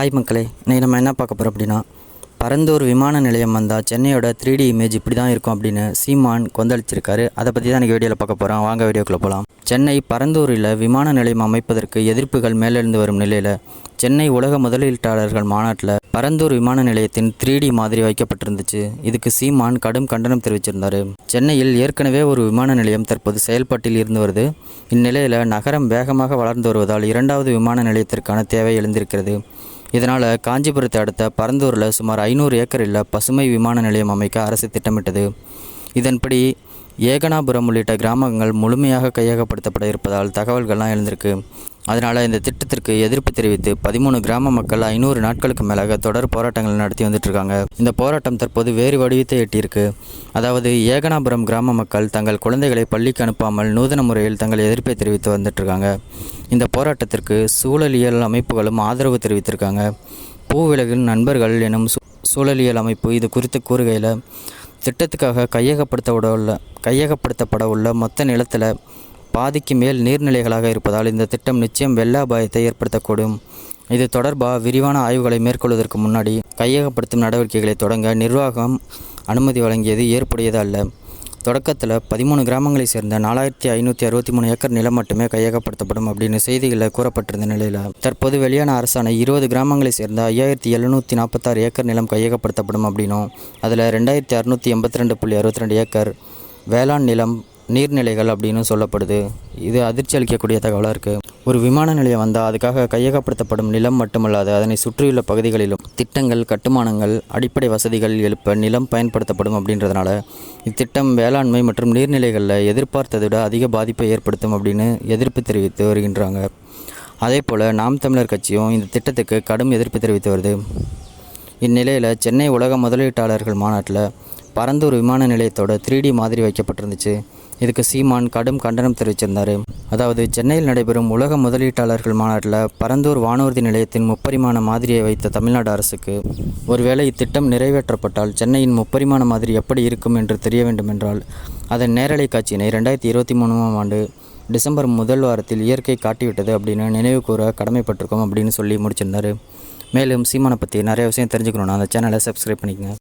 Hi மக்களே இன்றைக்கி நம்ம என்ன பார்க்க போகிறோம் அப்படின்னா பரந்தூர் விமான நிலையம் வந்தால் சென்னையோட த்ரீ டி இமேஜ் இப்படி தான் இருக்கும் அப்படின்னு சீமான் கொந்தளிச்சிருக்காரு. அதை பற்றி தான் எனக்கு வீடியோவில் பார்க்க போகிறோம் வாங்க வீடியோக்குள்ளே போகலாம் சென்னை பரந்தூரில் விமான நிலையம் அமைப்பதற்கு எதிர்ப்புகள் மேலெழுந்து வரும் நிலையில் சென்னை உலக முதலீட்டாளர்கள் மாநாட்டில் பரந்தூர் விமான நிலையத்தின் த்ரீ டி மாதிரி வைக்கப்பட்டிருந்துச்சு. இதுக்கு சீமான் கடும் கண்டனம் தெரிவிச்சிருந்தார். சென்னையில் ஏற்கனவே ஒரு விமான நிலையம் தற்போது செயல்பாட்டில் இருந்து வருது. இந்நிலையில் நகரம் வேகமாக வளர்ந்து வருவதால் இரண்டாவது விமான நிலையத்திற்கான தேவை எழுந்திருக்கிறது. இதனால் காஞ்சிபுரத்தை அடுத்த பரந்தூரில் சுமார் ஐநூறு ஏக்கரில் பசுமை விமான நிலையம் அமைக்க அரசு திட்டமிட்டது. இதன்படி ஏகனாபுரம் உள்ளிட்ட கிராமங்கள் முழுமையாக கையகப்படுத்தப்பட இருப்பதால் தகவல்கள்லாம் எழுந்திருக்கு. அதனால் இந்த திட்டத்திற்கு எதிர்ப்பு தெரிவித்து பதிமூணு கிராம மக்கள் ஐநூறு நாட்களுக்கு மேலாக தொடர் போராட்டங்கள் நடத்தி வந்துட்டுருக்காங்க. இந்த போராட்டம் தற்போது வேறு வடிவத்தை எட்டியிருக்கு. அதாவது ஏகனாபுரம் கிராம மக்கள் தங்கள் குழந்தைகளை பள்ளிக்கு அனுப்பாமல் நூதன முறையில் தங்கள் எதிர்ப்பை தெரிவித்து வந்துட்டுருக்காங்க. இந்த போராட்டத்திற்கு சூழலியல் அமைப்புகளும் ஆதரவு தெரிவித்திருக்காங்க. பூவிலகின் நண்பர்கள் எனும் சூ- சூழலியல் அமைப்பு இது குறித்து கூறுகையில் திட்டத்துக்காக கையகப்படுத்தப்பட உள்ள கையகப்படுத்தப்பட உள்ள மொத்த நிலத்தில் பாதிக்கு மேல் நீர்நிலைகளாக இருப்பதால் இந்த திட்டம் நிச்சயம் வெள்ள அபாயத்தை ஏற்படுத்தக்கூடும். இது தொடர்பாக விரிவான ஆய்வுகளை மேற்கொள்வதற்கு முன்னாடி கையகப்படுத்தும் நடவடிக்கைகளை தொடங்க நிர்வாகம் அனுமதி வழங்கியது ஏற்புடையது அல்ல. தொடக்கத்தில் பதிமூணு கிராமங்களை சேர்ந்த நாலாயிரத்தி ஐநூற்றி அறுபத்தி மூணு ஏக்கர் நிலம் மட்டுமே கையகப்படுத்தப்படும் அப்படின்னு செய்திகளில் கூறப்பட்டிருந்த நிலையில் தற்போது வெளியான அரசான இருபது கிராமங்களை சேர்ந்த ஐயாயிரத்தி எழுநூற்றி நாற்பத்தாறு ஏக்கர் நிலம் கையகப்படுத்தப்படும் அப்படின்னும் அதில் ரெண்டாயிரத்தி அறுநூற்றி எண்பத்தி ரெண்டு புள்ளி அறுபத்தி ரெண்டு ஏக்கர் வேளாண் நிலம் நீர்நிலைகள் அப்படின்னு சொல்லப்படுது. இது அதிர்ச்சி அளிக்கக்கூடிய தகவலாக இருக்குது ஒரு விமான நிலையம் வந்தால் அதுக்காக கையகப்படுத்தப்படும் நிலம் மட்டுமல்லாது அதனை சுற்றியுள்ள பகுதிகளிலும் திட்டங்கள் கட்டுமானங்கள் அடிப்படை வசதிகள் எழுப்ப நிலம் பயன்படுத்தப்படும் அப்படின்றதுனால இத்திட்டம் வேளாண்மை மற்றும் நீர்நிலைகளில் எதிர்பார்த்ததை விட அதிக பாதிப்பை ஏற்படுத்தும் அப்படின்னு எதிர்ப்பு தெரிவித்து வருகின்றாங்க. அதே போல் நாம் தமிழர் கட்சியும் இந்த திட்டத்துக்கு கடும் எதிர்ப்பு தெரிவித்து வருது. இந்நிலையில் சென்னை உலக முதலீட்டாளர்கள் மாநாட்டில் பரந்தூர் விமான நிலையத்தோட த்ரீ டி மாதிரி வைக்கப்பட்டிருந்துச்சு. இதுக்கு சீமான் கடும் கண்டனம் தெரிவிச்சிருந்தார். அதாவது சென்னையில் நடைபெறும் உலக முதலீட்டாளர்கள் மாநாட்டில் பரந்தூர் வானூர்தி நிலையத்தின் முப்பரிமாண மாதிரியை வைத்த தமிழ்நாடு அரசுக்கு ஒருவேளை இத்திட்டம் நிறைவேற்றப்பட்டால் சென்னையின் முப்பரிமாண மாதிரி எப்படி இருக்கும் என்று தெரிய வேண்டுமென்றால் அதன் நேரலை காட்சியினை ரெண்டாயிரத்தி இருபத்தி மூணாம் ஆண்டு டிசம்பர் முதல் வாரத்தில் இயற்கை காட்டிவிட்டது அப்படின்னு நினைவு கூற கடமைப்பட்டிருக்கோம் அப்படின்னு சொல்லி முடிச்சிருந்தார். மேலும் சீமானை பற்றி நிறைய விஷயம் தெரிஞ்சுக்கணுன்னா அந்த சேனலை சப்ஸ்கிரைப் பண்ணிக்கங்க.